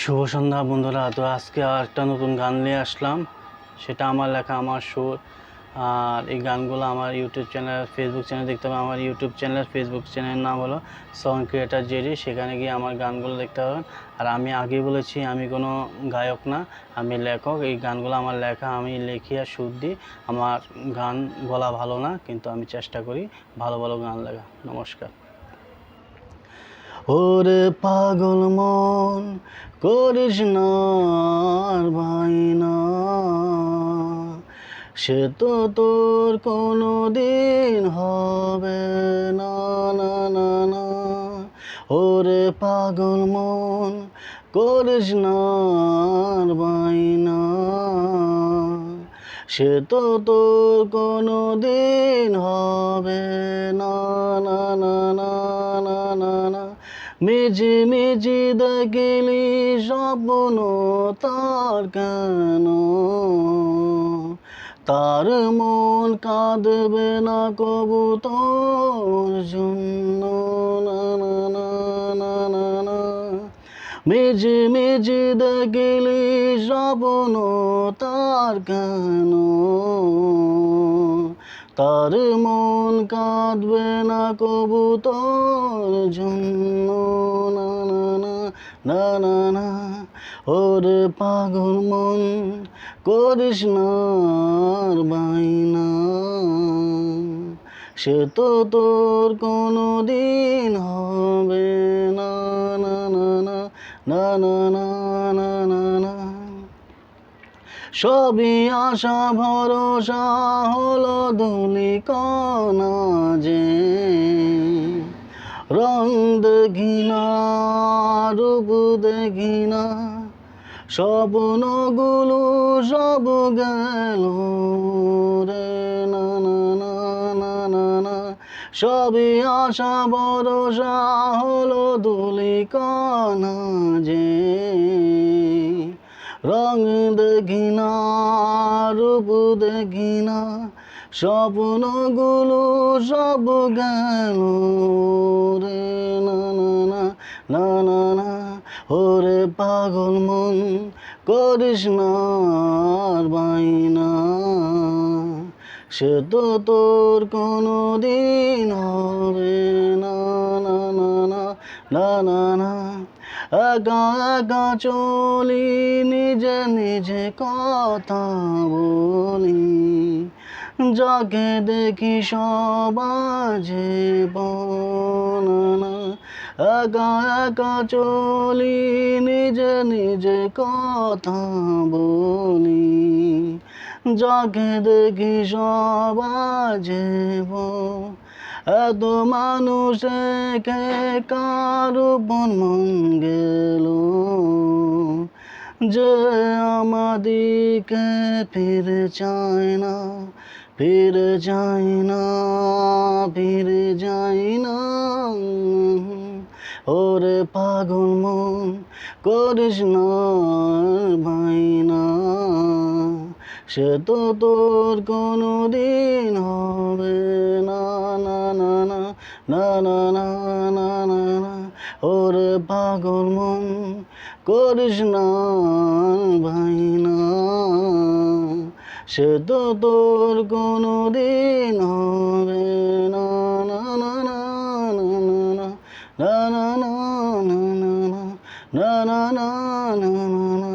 শুভ সন্ধ্যা বন্ধুরা। তো আজকে আর একটা নতুন গান নিয়ে আসলাম। সেটা আমার লেখা, আমার সুর। আর এই গানগুলো আমার ইউটিউব চ্যানেল ফেসবুক চ্যানেল, দেখতে হবে। আমার ইউটিউব চ্যানেল ফেসবুক চ্যানেলের নাম হলো সং ক্রিয়েটার জেরি সেখানে গিয়ে আমার গানগুলো দেখতে পাবেন আর আমি আগে বলেছি, আমি কোনো গায়ক না, আমি লেখক। এই গানগুলো আমার লেখা, আমি লিখি আর সুর দিই। আমার গান গলা ভালো না, কিন্তু আমি চেষ্টা করি ভালো ভালো গান লেখা নমস্কার। ওরে পাগল মন, করিস না আর ভাই সে তো তোর কোনো দিন হবে না না না না। ওরে পাগল মন, করিস না আর ভাই না। সে তো তোর কোনো দিন হবে মিজি মিজি দেখিলি স্বপ্ন তার কেন? তার মন কাঁদবে না কবু তোর জন্য। না না না না না না। মিজি মিজি দেখিলি স্বপ্ন তার কেন? তার মন কাঁদবে না কবু তোর জন্য না না না না না না ওরে পাগল মন করিস না বাইনা সে তো তোর কোনো দিন হবে না না না না না না না না না সবই আশা, ভরসা হলো ধুলি কণা যে। রং দেখি না রূপ দেখি না স্বপ্নগুলো সব গেল রে। না না না না না সবই আশা, ভরসা হলো ধুলি কণা যে। রং দেখি রূপ দেখি না স্বপ্নগুলো সব গেল রে, না না না না না ওরে পাগল মন, করিস না বাইনা। সে তো তোর কোনো দিন হবে না। না না না। একা একা চলি, নিজে নিজে কথা বলি। যাকে দেখি সবাজে বনা একা একা চলি, নিজে নিজে কথা বলি। যাকে দেখি সবাজে এত মানুষ মানুষকে কারও মন গেল যে আমাদিকে ফিরে চায় না, ফিরে যায় না, ফিরে যায় না। ওরে পাগল মন করিস না ভাই না। সে তো তোর কোনো দিন হবে না না না না না না না না না না ওরে পাগল মন করিস না ভাই না সে তো তোর কোনো দিন হবে না না না না না না না না না না না না না না না না না